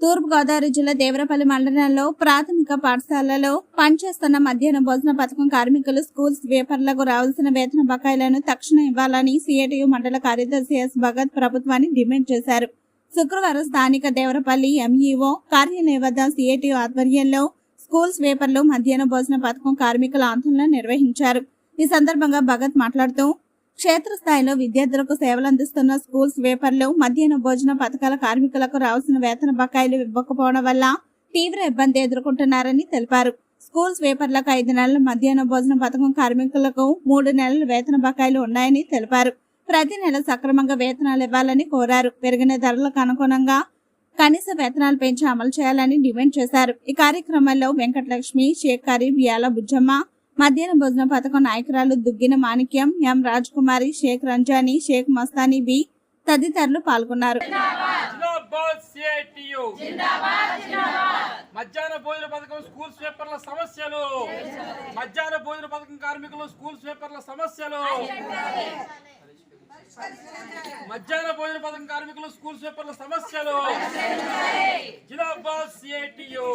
తూర్పుగోదావరి జిల్లా దేవరపల్లి మండలంలో ప్రాథమిక పాఠశాలలో పనిచేస్తున్న మధ్యాహ్న భోజన పథకం కార్మికులు స్కూల్ స్వీపర్లకు రావాల్సిన వేతన బకాయిలను తక్షణం ఇవ్వాలని సిఐటియు మండల కార్యదర్శి ఎస్. భగత్ ప్రభుత్వాన్ని డిమాండ్ చేశారు. శుక్రవారం స్థానిక దేవరపల్లి ఎంఈఓ కార్యాలయం వద్ద సిఐటియు ఆధ్వర్యంలో స్కూల్ స్వీపర్లు మధ్యాహ్న భోజన పథకం కార్మికుల ఆందోళన నిర్వహించారు. ఈ సందర్భంగా భగత్ మాట్లాడుతూ క్షేత్రస్థాయిలో విద్యార్థులకు సేవలు అందిస్తున్న స్కూల్స్ వేపర్లు మధ్యాహ్న భోజన పథకాల కార్మికులకు రావాల్సిన వేతన బకాయిలు ఇవ్వకపోవడం వల్ల తీవ్ర ఇబ్బంది ఎదుర్కొంటున్నారని తెలిపారు. స్కూల్స్ వేపర్లకు ఐదు నెలల మధ్యాహ్న భోజన పథకం కార్మికులకు మూడు నెలల వేతన బకాయిలు ఉన్నాయని తెలిపారు. ప్రతి నెల సక్రమంగా వేతనాలు ఇవ్వాలని కోరారు. పెరిగిన ధరలకు అనుగుణంగా కనీస వేతనాలు పెంచి అమలు చేయాలని డిమాండ్ చేశారు. ఈ కార్యక్రమంలో వెంకటలక్ష్మి షేక్ కరీం యాల బుజ్జమ్మ మధ్యాహ్న భోజన పథకం నాయకురాలు దుగ్గిన మాణిక్యం ఎం రాజ్కుమారి షేక్ రంజానీ షేక్ మస్తానీ బి తదితరులు పాల్గొన్నారు. మధ్యాహ్న భోజన పథకం స్కూల్ స్వీపర్ల సమస్యలు. మధ్యాహ్న భోజన పథకం కార్మికులు స్కూల్ స్వీపర్ల సమస్యలు. మధ్యాహ్న భోజన పథకం కార్మికులు స్కూల్ స్వీపర్ల సమస్యలు. జిందాబాద్ సిఐటియు.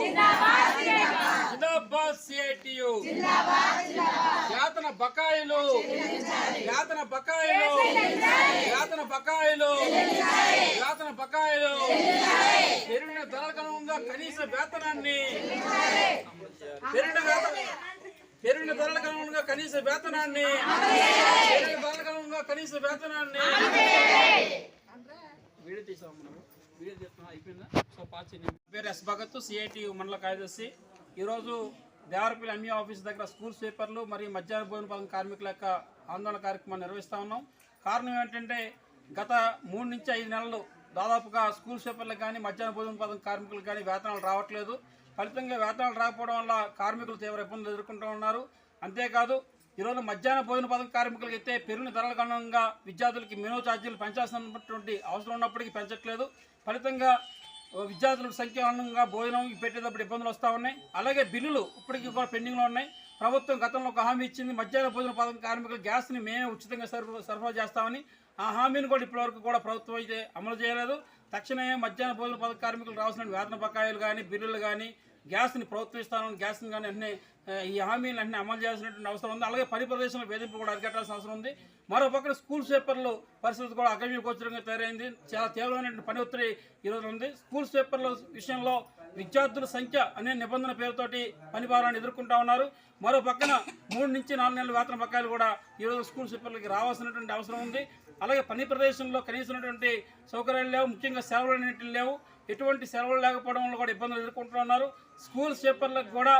జిందాబాద్ సిఐటియు. వేతన బకాయిలు. వేతన బకాయిలు. వేతన బకాయిలు. వేతన బకాయిలు. పెరిగిన అనుగుణంగా కనీస వేతనాన్ని. పెరిగిన పెరిగిన ధరలకు అనుగుణంగా కనీస వేతనాన్ని. పెరిగిన ధరలకు అనుగుణంగా కనీస వేతనాన్ని. వీడియో తీసాం మనం. వీడియో అయిపోయిందా? సో పాస్ చేయండి. పేరు ఎస్ భగత్ సిఐటి మండల కార్యదర్శి. ఈరోజు దేవరపల్లి ఎంఈ ఆఫీస్ దగ్గర స్కూల్ స్వీపర్లు మరియు మధ్యాహ్న భోజన పథకం కార్మికుల యొక్క ఆందోళన కార్యక్రమాన్ని నిర్వహిస్తూ ఉన్నాం. కారణం ఏంటంటే గత మూడు నుంచి ఐదు నెలలు దాదాపుగా స్కూల్ స్వీపర్లకు కానీ మధ్యాహ్న భోజన పథకం కార్మికులకు కానీ వేతనాలు రావట్లేదు. ఫలితంగా వేతనాలు రాకపోవడం వల్ల కార్మికులు తీవ్ర ఇబ్బందులు ఎదుర్కొంటూ ఉన్నారు. అంతేకాదు ఈరోజు మధ్యాహ్న భోజన పథకం కార్మికులకి అయితే పెరిగిన ధరలకు కారణంగా విద్యార్థులకి మినిమం ఛార్జీలు పెంచాల్సినటువంటి అవసరం ఉన్నప్పటికీ పెంచట్లేదు. ఫలితంగా విద్యార్థుల సంఖ్య అనుగుణంగా భోజనం పెట్టేటప్పుడు ఇబ్బందులు వస్తూ ఉన్నాయి. అలాగే బిల్లులు ఇప్పటికీ కూడా పెండింగ్లో ఉన్నాయి. ప్రభుత్వం గతంలో ఒక హామీ ఇచ్చింది మధ్యాహ్న భోజన పథకం కార్మికులు గ్యాస్ని మేమే ఉచితంగా సరఫరా సరఫరా చేస్తామని. ఆ హామీని కూడా ఇప్పటివరకు కూడా ప్రభుత్వం అయితే అమలు చేయలేదు. తక్షణమే మధ్యాహ్న భోజన పథక కార్మికులు రావాల్సిన వేతన బకాయిలు కానీ బిల్లులు కానీ గ్యాస్ని ప్రభుత్వం ఇస్తానని గ్యాస్ని కానీ అన్నీ ఈ హామీలు అన్ని అమలు చేయాల్సినటువంటి అవసరం ఉంది. అలాగే పని ప్రదేశంలో వేధింపు కూడా అరికట్టాల్సిన అవసరం ఉంది. మరో పక్కన స్కూల్ పేపర్లు పరిస్థితి కూడా అగమ్యగోచరంగా తయారైంది. చాలా తీవ్రమైనటువంటి పని ఒత్తిడి ఈరోజు ఉంది. స్కూల్ పేపర్ల విషయంలో విద్యార్థుల సంఖ్య అనే నిబంధన పేరుతోటి పని భారాన్ని ఎదుర్కొంటా ఉన్నారు. మరో పక్కన మూడు నుంచి నాలుగు నెలల వేతన బకాయిలు కూడా ఈరోజు స్కూల్ పేపర్లకి రావాల్సినటువంటి అవసరం ఉంది. అలాగే పని ప్రదేశంలో కనీసమైనటువంటి సౌకర్యాలు లేవు. ముఖ్యంగా సెలవులు అనేటివి లేవు. ఎటువంటి సెలవులు లేకపోవడం వల్ల కూడా ఇబ్బందులు ఎదుర్కొంటూ ఉన్నారు. స్కూల్ పేపర్లకు కూడా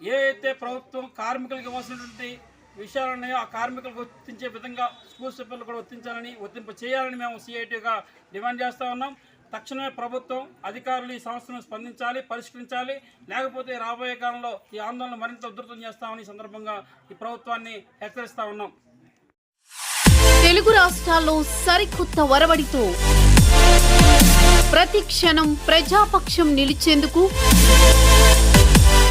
ఏ అయితే ప్రభుత్వం కార్మికులకు ఇవ్వాల్సినటువంటి విషయాలు ఉన్నాయో ఆ కార్మికులకు వర్తించే విధంగా స్కూల్ స్వీపర్లు కూడా వర్తించాలని వర్తింప చేయాలని మేము సిఐటిగా డిమాండ్ చేస్తూ ఉన్నాం. తక్షణమే ప్రభుత్వం అధికారులు ఈ సమస్యను స్పందించాలి పరిష్కరించాలి. లేకపోతే రాబోయే కాలంలో ఈ ఆందోళన మరింత ఉధృతం చేస్తామని ఈ సందర్భంగా ఈ ప్రభుత్వాన్ని హెచ్చరిస్తా ఉన్నాం. తెలుగు రాష్ట్రాల్లో సరికొత్త వరవడితో ప్రతి క్షణం ప్రజాపక్షం నిలిచేందుకు